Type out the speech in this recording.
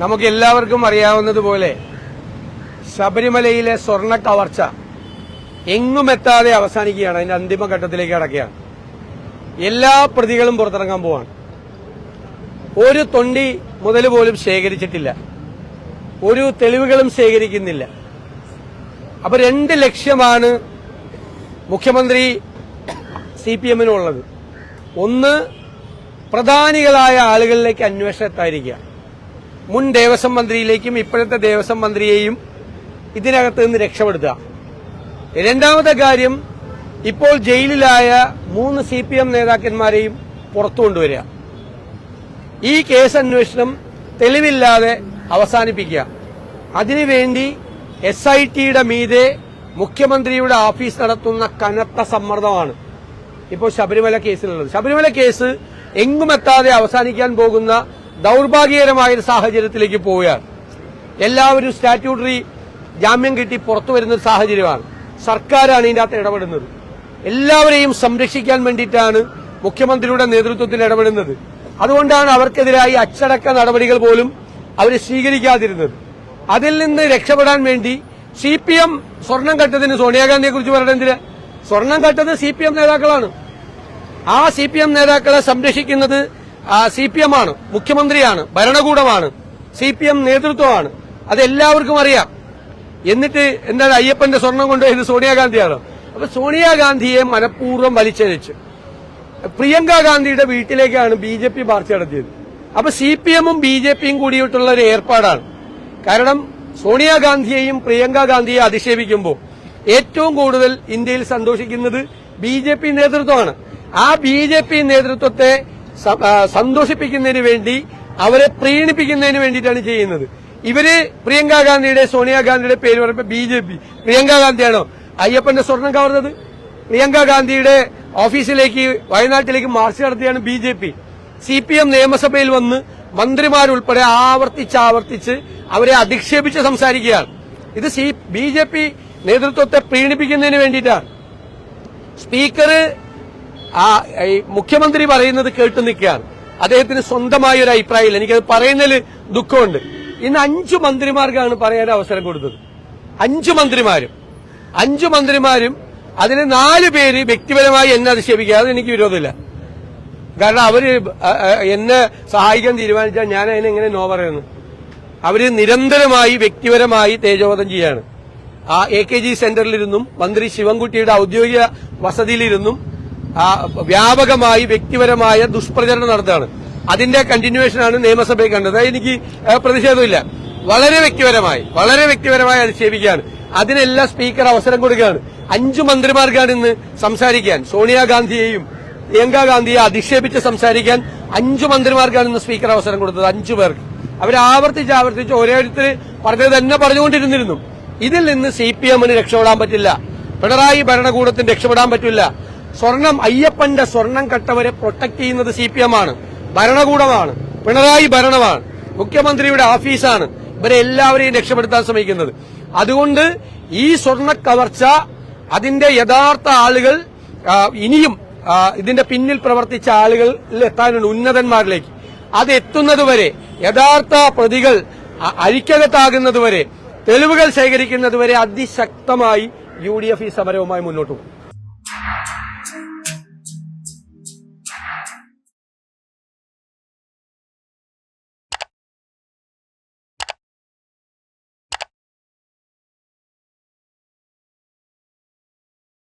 നമുക്ക് എല്ലാവർക്കും അറിയാവുന്നതുപോലെ ശബരിമലയിലെ സ്വർണ കവർച്ച എങ്ങും എത്താതെ അവസാനിക്കുകയാണ്. അതിന്റെ അന്തിമഘട്ടത്തിലേക്ക് അടക്കുകയാണ് എല്ലാ പ്രതികളും പുറത്തിറങ്ങാൻ പോവാണ്. ഒരു തൊണ്ടി മുതൽ പോലും ശേഖരിച്ചിട്ടില്ല. ഒരു തെളിവുകളും ശേഖരിക്കുന്നില്ല. അപ്പൊ രണ്ട് ലക്ഷ്യമാണ് മുഖ്യമന്ത്രി സി പി എമ്മിനുള്ളത് ഒന്ന് പ്രധാനികളായ ആളുകളിലേക്ക് അന്വേഷണം എത്താതിരിക്കുക. മുൻ ദേവസ്വം മന്ത്രിയിലേക്കും ഇപ്പോഴത്തെ ദേവസ്വം മന്ത്രിയെയും ഇതിനകത്ത് നിന്ന് രക്ഷപ്പെടുത്തുക. രണ്ടാമത്തെ കാര്യം ഇപ്പോൾ ജയിലിലായ മൂന്ന് സി പി എം നേതാക്കന്മാരെയും പുറത്തു കൊണ്ടുവരിക. ഈ കേസ് അന്വേഷണം തെളിവില്ലാതെ അവസാനിപ്പിക്കുക. അതിനുവേണ്ടി എസ് ഐ ടിയുടെ മീതെ മുഖ്യമന്ത്രിയുടെ ഓഫീസ് നടത്തുന്ന കനത്ത സമ്മർദ്ദമാണ് ഇപ്പോൾ ശബരിമല കേസിലുള്ളത്. ശബരിമല കേസ് എങ്ങുമെത്താതെ അവസാനിക്കാൻ പോകുന്ന ദൗർഭാഗ്യകരമായ ഒരു സാഹചര്യത്തിലേക്ക് പോവുകയാണ്. എല്ലാവരും സ്റ്റാറ്റ്യൂട്ടറി ജാമ്യം കിട്ടി പുറത്തു വരുന്ന സാഹചര്യമാണ്. സർക്കാരാണ് ഇതിന്റെ അകത്ത് ഇടപെടുന്നത്. എല്ലാവരെയും സംരക്ഷിക്കാൻ വേണ്ടിയിട്ടാണ് മുഖ്യമന്ത്രിയുടെ നേതൃത്വത്തിൽ ഇടപെടുന്നത്. അതുകൊണ്ടാണ് അവർക്കെതിരായി അച്ചടക്ക നടപടികൾ പോലും അവർ സ്വീകരിക്കാതിരുന്നത്. അതിൽ നിന്ന് രക്ഷപ്പെടാൻ വേണ്ടി സി പി എം സ്വർണം കട്ടതിന് സോണിയാഗാന്ധിയെ കുറിച്ച് പറയണെന്തിന് സ്വർണം കട്ടത് സി പി എം നേതാക്കളാണ്. ആ സി പി എം നേതാക്കളെ സംരക്ഷിക്കുന്നത് സി പി എം ആണ്. മുഖ്യമന്ത്രിയാണ്. ഭരണകൂടമാണ്. സി പി എം നേതൃത്വമാണ്. അത് എല്ലാവർക്കും അറിയാം. എന്നിട്ട് എന്താണ് അയ്യപ്പന്റെ സ്വർണം കൊണ്ടുപോയത് സോണിയാഗാന്ധിയാണ് അപ്പൊ സോണിയാഗാന്ധിയെ മനഃപൂർവം വലിച്ചഴിച്ച്. പ്രിയങ്ക ഗാന്ധിയുടെ വീട്ടിലേക്കാണ് ബി ജെ പി മാർച്ച് നടത്തിയത്. അപ്പൊ സി പി എമ്മും ബി ജെ പിയും കൂടിയിട്ടുള്ള ഒരു ഏർപ്പാടാണ്. കാരണം സോണിയാഗാന്ധിയെയും പ്രിയങ്ക ഗാന്ധിയെ അധിക്ഷേപിക്കുമ്പോൾ ഏറ്റവും കൂടുതൽ ഇന്ത്യയിൽ സന്തോഷിക്കുന്നത് ബി ജെ പി നേതൃത്വമാണ്. ആ ബി ജെ പി നേതൃത്വത്തെ സന്തോഷിപ്പിക്കുന്നതിന് വേണ്ടി അവരെ പ്രീണിപ്പിക്കുന്നതിന് വേണ്ടിയിട്ടാണ് ചെയ്യുന്നത്. ഇവർ പ്രിയങ്ക ഗാന്ധിയുടെ സോണിയാഗാന്ധിയുടെ പേര് പറയുമ്പോൾ ബി ജെ പി. പ്രിയങ്ക ഗാന്ധിയാണോ? അയ്യപ്പന്റെ സ്വർണം കവർന്നത്? പ്രിയങ്ക ഗാന്ധിയുടെ ഓഫീസിലേക്ക് വയനാട്ടിലേക്ക് മാർച്ച് നടത്തിയാണ് B J P. C P M നിയമസഭയിൽ വന്ന് മന്ത്രിമാരുൾപ്പെടെ ആവർത്തിച്ചാവർത്തിച്ച് ആവർത്തിച്ച് അവരെ അധിക്ഷേപിച്ച് സംസാരിക്കുകയാണ്. ഇത് ബി ജെ പി നേതൃത്വത്തെ പ്രീണിപ്പിക്കുന്നതിന് വേണ്ടിയിട്ടാണ്. സ്പീക്കർ ആ മുഖ്യമന്ത്രി പറയുന്നത് കേട്ട് നിൽക്കുകയാണ്. അദ്ദേഹത്തിന് സ്വന്തമായ ഒരു അഭിപ്രായമില്ല. എനിക്കത് പറയുന്നതിൽ ദുഃഖമുണ്ട്. ഇന്ന് അഞ്ചു മന്ത്രിമാർക്കാണ് പറയാൻ അവസരം കൊടുത്തത്. അഞ്ചു മന്ത്രിമാരും. അഞ്ചു മന്ത്രിമാരും അതിന് നാല് പേര് വ്യക്തിപരമായി എന്നെ അധിക്ഷേപിക്കുക. അത് എനിക്ക് വിരോധമില്ല. കാരണം അവർ എന്നെ സഹായിക്കാൻ തീരുമാനിച്ചാൽ ഞാൻ അതിനെ എങ്ങനെ നോ പറയുന്നു? അവർ നിരന്തരമായി വ്യക്തിപരമായി തേജോവധം ചെയ്യാണ്. ആ എ കെ ജി സെന്ററിലിരുന്നും മന്ത്രി ശിവൻകുട്ടിയുടെ ഔദ്യോഗിക വസതിയിലിരുന്നും വ്യാപകമായി വ്യക്തിപരമായ ദുഷ്പ്രചരണം നടത്തുകയാണ് അതിന്റെ കണ്ടിന്യൂവേഷനാണ് നിയമസഭയിൽ കണ്ടത്. എനിക്ക് പ്രതിഷേധമില്ല. വളരെ വ്യക്തിപരമായി വളരെ വ്യക്തിപരമായി അധിക്ഷേപിക്കുകയാണ് അതിനെല്ലാം സ്പീക്കർ അവസരം കൊടുക്കുകയാണ്. അഞ്ചു മന്ത്രിമാർക്കാണ് ഇന്ന് സംസാരിക്കാൻ. സോണിയാഗാന്ധിയെയും പ്രിയങ്കാ ഗാന്ധിയെ അധിക്ഷേപിച്ച് സംസാരിക്കാൻ അഞ്ചു മന്ത്രിമാർക്കാണ് ഇന്ന് സ്പീക്കർ അവസരം കൊടുത്തത്. അഞ്ചു പേർക്ക്. അവർ ആവർത്തിച്ച് ആവർത്തിച്ച് ഓരോരുത്തർ പറഞ്ഞത് തന്നെ പറഞ്ഞുകൊണ്ടിരുന്നിരുന്നു. ഇതിൽ നിന്ന് സി പി എമ്മിന് രക്ഷപ്പെടാൻ പറ്റില്ല. പിണറായി ഭരണകൂടത്തിന് രക്ഷപ്പെടാൻ പറ്റില്ല. സ്വർണം അയ്യപ്പന്റെ സ്വർണം കട്ടവരെ പ്രൊട്ടക്ട് ചെയ്യുന്നത് സി പി എം ആണ്. ഭരണകൂടമാണ്. പിണറായി ഭരണമാണ്. മുഖ്യമന്ത്രിയുടെ ഓഫീസാണ് ഇവരെ എല്ലാവരെയും രക്ഷപ്പെടുത്താൻ ശ്രമിക്കുന്നത്. അതുകൊണ്ട് ഈ സ്വർണ കവർച്ച അതിന്റെ യഥാർത്ഥ ആളുകൾ ഇനിയും ഇതിന്റെ പിന്നിൽ പ്രവർത്തിച്ച ആളുകളിൽ എത്താനുണ്ട് ഉന്നതന്മാരിലേക്ക്. അത് എത്തുന്നതുവരെ യഥാർത്ഥ പ്രതികൾ അഴിക്കകത്താകുന്നതുവരെ തെളിവുകൾ ശേഖരിക്കുന്നതുവരെ അതിശക്തമായി യു ഡി എഫ് ഈ സമരവുമായി മുന്നോട്ട് പോകും.